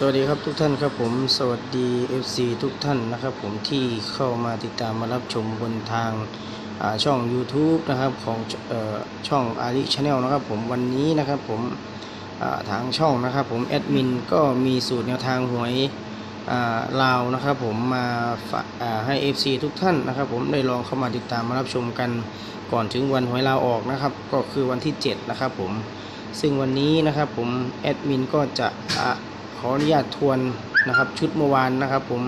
สวัสดีครับทุกท่านครับผมสวัสดี FC ทุกท่านนะครับผมที่เข้ามาติดตามมารับชมบนทางาช่อง YouTube นะครับของออช่องอาริชาแนลนะครับผมวันนี้นะครับผมาทางช่องนะครับผมแอดมินก็มีสูตรแนวทางหวยาลาวนะครับผมมาากอ่าให้ FC ทุกท่านนะครับผมได้ลองเข้ามาติดตามมารับชมกันก่อนถึงวันหวยลาวออกนะครับก็คือวันที่ 7 นะครับผมซึ่งวันนี้นะครับผมแอดมินก็จะ ขออนุญาตทวนนะครับชุดเมื่อวานนะครับ ผม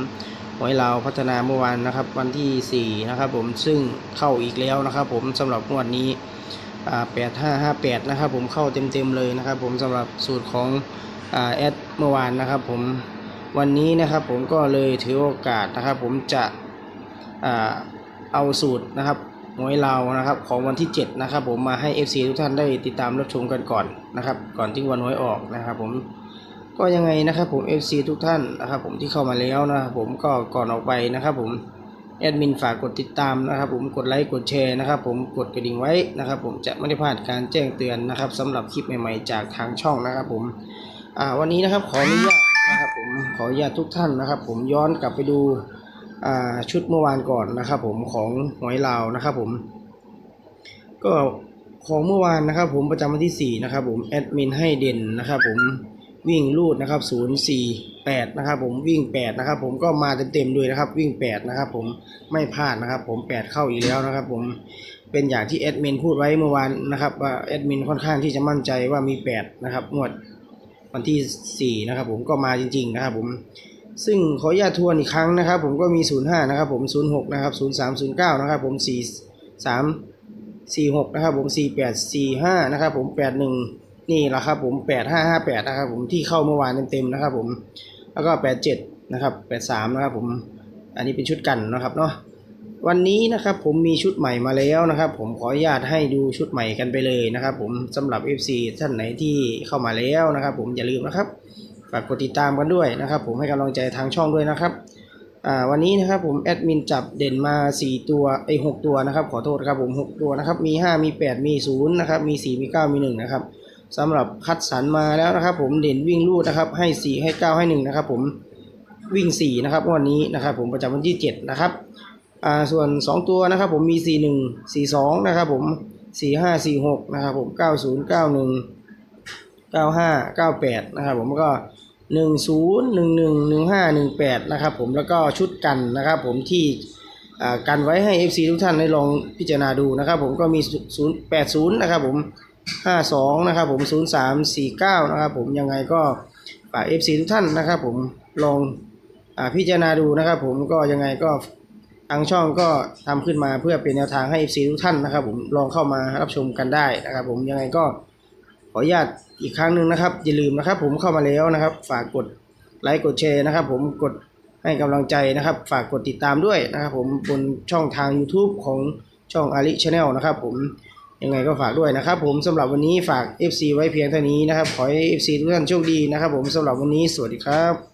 หวยลาวพัฒนาเมื่อวานนะครับ วันที่4นะครับผมซึ่งเข้าอีกแล้วนะครับ ผมสำหรับงวดนี้อ่า8558นะครับ ผมเข้าเต็มๆเลยนะครับ ผมสำหรับสูตรของแอดเมื่อวานนะครับ ผมวันนี้นะครับผมก็เลยถือโอกาสนะครับ ผมจะเอาสูตรนะครับหวยลาวนะครับของวันที่ 7 นะครับ ผมมาให้ FC ทุกท่านได้ติดตามรับชมกันก่อนนะครับ ก่อนที่วันหวยออกนะครับ ผม ก็ยังไงนะครับผม FC ทุกท่านนะครับผมที่เข้ามาแล้วนะครับผมก็ก่อนออกไปนะครับผมแอดมินฝากกดติดตามนะครับผมกดไลค์กดแชร์นะครับผมกดกระดิ่งไว้นะครับผมจะไม่ได้พลาดการแจ้งเตือนนะครับสำหรับคลิปใหม่ๆจากทางช่องนะครับผมอ่าวันนี้นะครับขออนุญาตนะครับผมขออนุญาตทุกท่านนะครับ ผมย้อนกลับไปดูอ่าชุดเมื่อวานก่อนนะครับ ผมของหวยลาวนะครับผม ก็ของเมื่อวานนะครับ ผมประจำวันที่4นะครับผมแอดมินให้เด่นนะครับผม วิ่งลูดนะครับ048นะครับผมวิ่ง8นะครับผมก็มาเต็มๆด้วยนะครับวิ่ง8นะครับผมไม่พลาดนะครับผม8เข้าอีกแล้วนะครับผมเป็นอย่างที่แอดมินพูดไว้เมื่อวานนะครับว่าแอดมินค่อนข้างที่จะมั่นใจว่ามี8นะครับงวดวันที่4นะครับผมก็มาจริงๆนะครับผมซึ่งขออนุญาตทวนอีกครั้งนะครับ ผมก็มี 05 นะครับผม 06 นะครับ 03 09 นะครับผม 43 46 นะครับผม 48 45 นะครับผม 81 นี่แหละครับผม8558นะครับผมที่เข้าเมื่อวานเต็มๆนะครับผมแล้วก็87นะครับ83นะครับผมอันนี้เป็นชุดกันนะครับเนาะวันนี้นะครับผมมีชุดใหม่มาแล้วนะครับ ผมขออนุญาตให้ดูชุดใหม่กันไปเลยนะครับ ผมสำหรับ FC ท่านไหนที่เข้ามาแล้วนะครับ ผมอย่าลืมนะครับฝากกดติดตามกันด้วยนะครับ ผมให้กำลังใจทางช่องด้วยนะครับอ่าวันนี้นะครับผมแอดมินจับเด่นมา 4 ตัวไอ้หตัวนะครับขอโทษครับผม 6 ตัวนะครับมี 5 มี 8 มี0นะครับมี 4 มี 9 มี1นะครับ สำหรับคัดสรรมาแล้วนะครับ ผมเด่นวิ่งลูดนะครับ ให้ 4 ให้ 9 ให้ 1 นะครับ ผมวิ่ง 4 นะครับวันนี้นะครับ ผมประจำวันที่ 7 นะครับอ่าส่วน 2 ตัวนะครับ ผมมี 4 1 4 2 นะครับ ผม 4 5 4 6 นะครับ ผม 90 91 95 98 นะครับ ผมก็ 10 11 15 18 นะครับ ผมแล้วก็ชุดกันนะครับ ผมที่กันไว้ให้ FC ทุกท่านได้ลองพิจารณาดูนะครับ ผมก็มี 0 80 นะครับ ผม 52นะครับผม 03 49นะครับผมยังไงก็ฝาก FC ทุกท่านนะครับผมลองอพิจารณาดูนะครับผมก็ยังไงก็ทางช่องก็ทำขึ้นมาเพื่อเป็นแนวทางให้ FC ทุกท่านนะครับผมลองเข้ามารับชมกันได้นะครับผมยังไงก็ขออนุญาตอีกครั้งหนึ่งนะครับอย่าลืมนะครับผมเข้ามาแล้วนะครับ ฝากกดไลค์กดแชร์นะครับ ผมกดให้กำลังใจนะครับ ฝากกดติดตามด้วยนะครับ ผมบนช่องทาง YouTube ของช่องอาริชาแนลนะครับผม ยังไงก็ฝากด้วยนะครับ ผมสำหรับวันนี้ฝาก FC ไว้เพียงเท่านี้นะครับ ขอให้ FC ทุกท่านโชคดีนะครับ ผมสำหรับวันนี้สวัสดีครับ